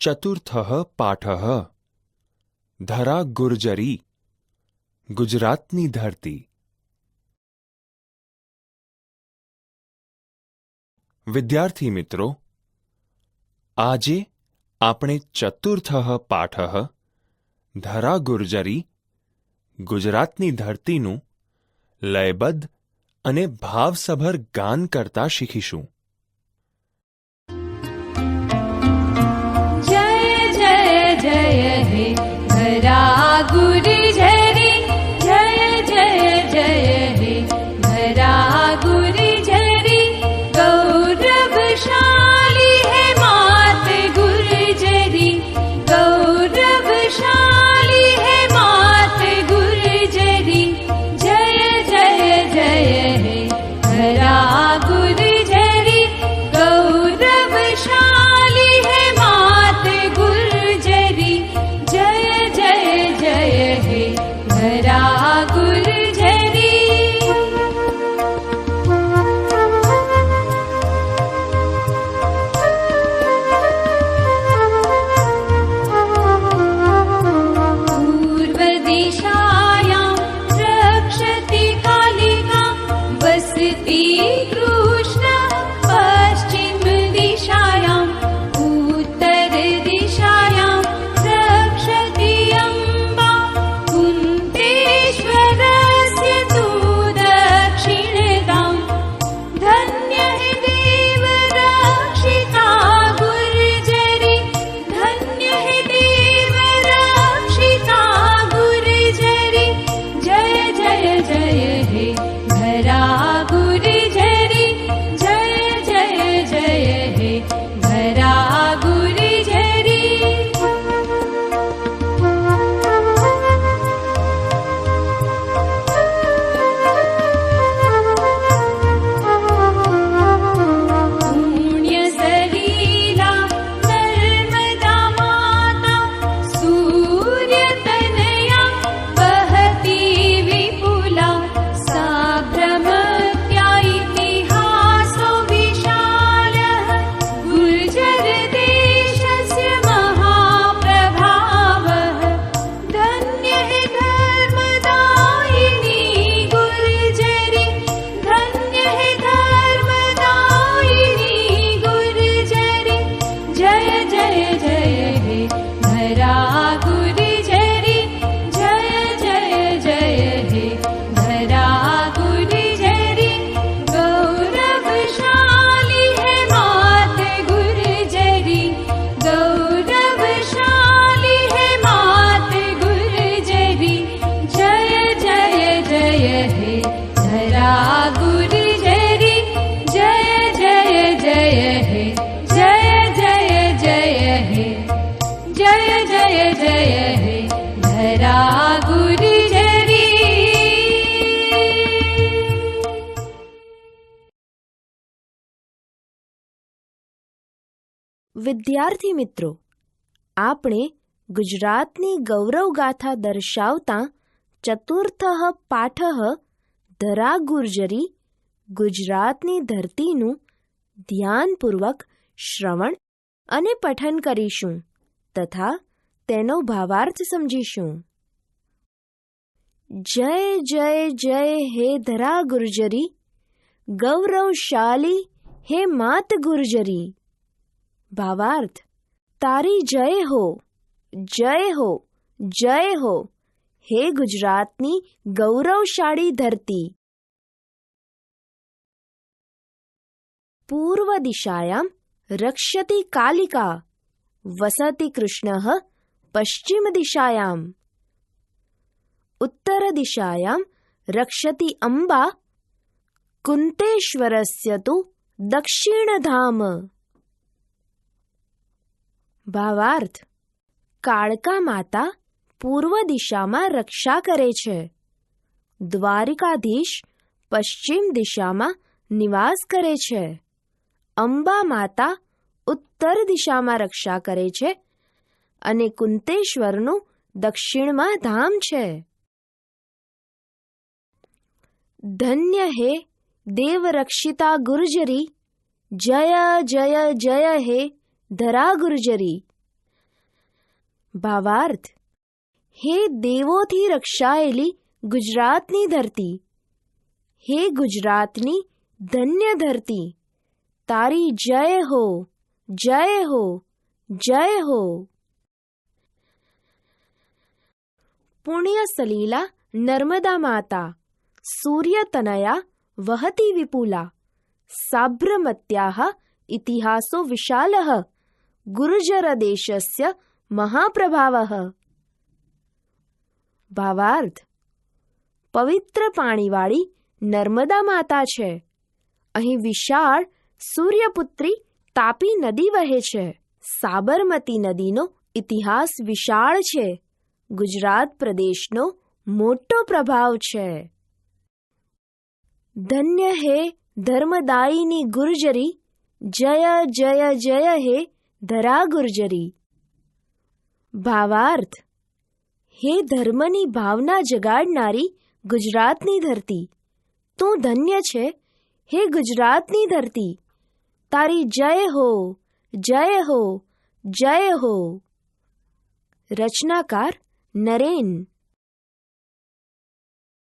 ચતુર્થઃ પાઠઃ ધરા ગુર્જરી ગુજરાતની ધરતી વિદ્યાર્થી મિત્રો આજે આપણે ચતુર્થઃ પાઠઃ ધરા ગુર્જરી ગુજરાતની ધરતીનું લયબદ્ધ અને ભાવસભર ગાન કરતા શીખીશું વિદ્યાર્થી મિત્રો, આપણે ગુજરાતની ગૌરવગાથા દર્શાવતા ચતુર્થ પાઠ ધરા ગુર્જરી ગુજરાતની ધરતીનું ધ્યાનપૂર્વક શ્રવણ અને પઠન કરીશું તથા તેનો ભાવાર્થ સમજીશું. જય જય જય, હે ધરા ગુર્જરી ગૌરવશાલી હે માત ગુર્જરી ભાવાર્થ તારી જય હો જય હો જય હો હે ગુજરાતની ગૌરવશાળી ધરતી પૂર્વ દિશાયામ રક્ષતિ કાલિકા વસતિ કૃષ્ણ પશ્ચિમ દિશાયામ ઉત્તર દિશાયામ રક્ષતિ અંબા કુંતેશ્વરસ્ય તુ દક્ષિણધામ ભાવાર્થ. કાળકા માતા પૂર્વ દિશામાં રક્ષા કરે છે. દ્વારિકાધીશ પશ્ચિમ દિશામાં નિવાસ કરે છે. અંબા માતા ઉત્તર દિશામાં રક્ષા કરે છે અને કુંતેશ્વરનું દક્ષિણમાં ધામ છે. ધન્ય હે દેવરક્ષિતા ગુર્જરી. જય જય જય હે ધરા ગુર્જરી ભાવાર્થ હે દેવોથી રક્ષાયેલી ગુજરાતની ધરતી હે ગુજરાતની ધન્ય ધરતી તારી જય હો જય હો જય હો પુણ્ય સલીલા નર્મદા માતા સૂર્યતનયા વહતિ વિપુલા સાભ્રમત્યાહ ઇતિહાસો વિશાલઃ ગુર્જરદેશસ્ય મહાપ્રભાવઃ ભાવાર્થ પવિત્ર પાણીવાળી નર્મદા માતા છે અહીં વિશાળ સૂર્યપુત્રી તાપી નદી વહે છે સાબરમતી નદીનો ઇતિહાસ વિશાળ છે ગુજરાત પ્રદેશનો મોટો પ્રભાવ છે ધન્ય હે ધર્મદાયીની ગુર્જરી જય જય જય હે ધરા ગુર્જરી ભાવાર્થ. હે ધર્મની ભાવના જગાડનારી ગુજરાતની ધરતી. તું ધન્ય છે, હે ગુજરાતની ધરતી. તારી જય હો જય હો જય હો. રચનાકાર નરેન.